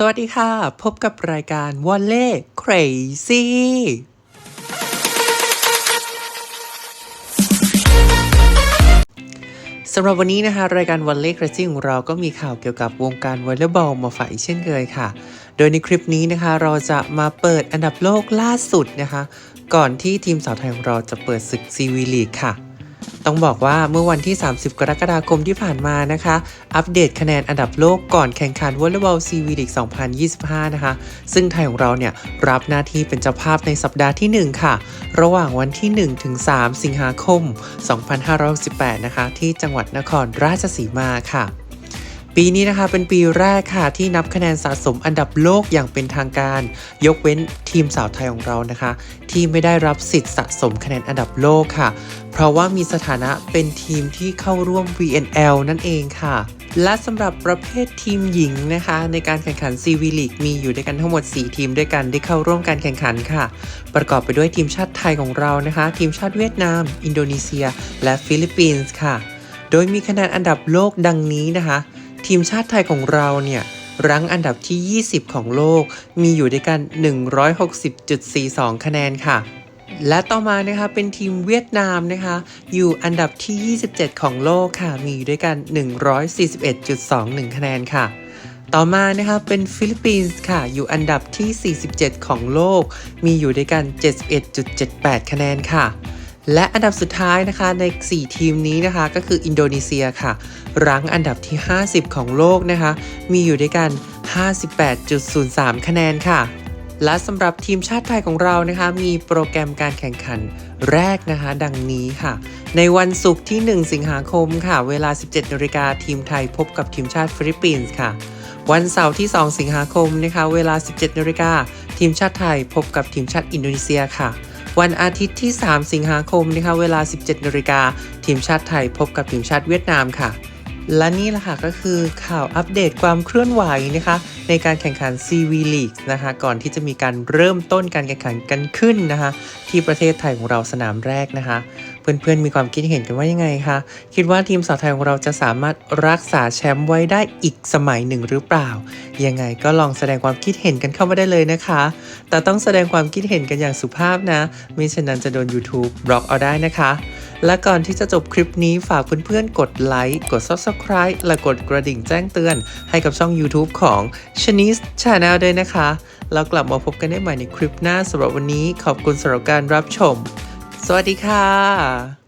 สวัสดีค่ะ พบกับรายการวอลเล่ crazy สำหรับวันนี้นะคะ รายการวอลเล่ crazy ของเราก็มีข่าวเกี่ยวกับวงการวอลเลย์บอลมาฝากอีกเช่นเคยค่ะ โดยในคลิปนี้นะคะ เราจะมาเปิดอันดับโลกล่าสุดนะคะ ก่อนที่ทีมสาวไทยของเราจะเปิดศึกซีวีลีกค่ะ ต้องบอกว่าเมื่อวันที่ 30 กรกฎาคมที่ผ่านมานะคะ อัปเดตคะแนนอันดับโลกก่อนแข่งขันวอลเลย์บอลซีวีลีก2025 นะคะ ซึ่งไทยของเราเนี่ยรับหน้าที่เป็นเจ้าภาพในสัปดาห์ที่ 1 ค่ะ ระหว่างวันที่ 1 ถึง 3 สิงหาคม 2568 นะคะ ที่จังหวัดนครราชสีมาค่ะ ปีนี้นะคะเป็นปีแรกค่ะที่นับคะแนนสะสมอันดับโลกอย่างเป็นทางการ ยกเว้นทีมสาวไทยของเรานะคะ ที่ไม่ได้รับสิทธิ์สะสมคะแนนอันดับโลกค่ะ เพราะว่ามีสถานะเป็นทีมที่เข้าร่วม VNL นั่นเองค่ะ และสำหรับประเภททีมหญิงนะคะ ในการแข่งขัน CV League มีอยู่ด้วยกันทั้งหมด 4 ทีมด้วยกันที่เข้าร่วมการแข่งขันค่ะ ประกอบไปด้วยทีมชาติไทยของเรานะคะ ทีมชาติเวียดนาม อินโดนีเซีย และฟิลิปปินส์ค่ะ โดยมีคะแนนอันดับโลกดังนี้นะคะ ทีมชาติไทยของเราเนี่ยรั้งอันดับที่ 20 ของโลก มีอยู่ด้วยกัน 160.42 คะแนนค่ะ และต่อมานะคะเป็นทีมเวียดนามนะคะ อยู่อันดับที่ 27 ของโลกค่ะ มีอยู่ด้วยกัน 141.21 คะแนนค่ะ ต่อมานะคะเป็นฟิลิปปินส์ค่ะ อยู่อันดับที่ 47 ของโลก มีอยู่ด้วยกัน 71.78 คะแนนค่ะ และอันดับสุดท้ายนะคะใน 4 ทีมนี้นะคะก็คืออินโดนีเซียค่ะ รั้งอันดับที่ 50 ของโลกนะคะ มีอยู่ด้วยกัน 58.03 คะแนนค่ะ และสำหรับทีมชาติไทยของเรานะคะ มีโปรแกรมการแข่งขันแรกนะคะ ดังนี้ค่ะ ในวันศุกร์ที่ 1 สิงหาคมค่ะ เวลา 17นาฬิกาทีมไทยพบกับทีมชาติฟิลิปปินส์ค่ะ วันเสาร์ที่ 2 สิงหาคมนะคะ เวลา 17นาฬิกาทีมชาติไทยพบกับทีมชาติอินโดนีเซียค่ะ วันอาทิตย์ที่ 3 สิงหาคมนะคะเวลา 17นาฬิกาทีมชาติไทยพบกับทีมชาติเวียดนามค่ะ และนี่แหละค่ะก็คือข่าวอัปเดตความเคลื่อนไหวนะคะ ในการแข่งขัน CV League นะคะก่อนที่จะมีการเริ่มต้นการแข่งขันกันขึ้นนะคะ ที่ประเทศไทยของเราสนามแรกนะคะ เพื่อนๆมีความคิดเห็นกันว่ายังไงคะคิดว่าทีมสาวไทยของเราจะสามารถรักษาแชมป์ไว้ได้อีกสมัยหนึ่งหรือเปล่า ยังไงก็ลองแสดงความคิดเห็นกันเข้ามาได้เลยนะคะ แต่ต้องแสดงความคิดเห็นกันอย่างสุภาพนะม่เช่นนั้นจะโดน YouTube บล็อกเอาได้นะคะ และก่อนที่จะจบคลิปนี้ฝากเพื่อนๆกดไลค์กด Subscribe และกดกระดิ่งแจ้งเตือน ให้กับช่อง YouTube ของ Chinese Channel ด้วยนะคะ แล้วกลับมาพบกันได้ใหม่ในคลิปหน้าสำหรับวันนี้ขอบคุณสำหรับการรับชม สวัสดีค่ะ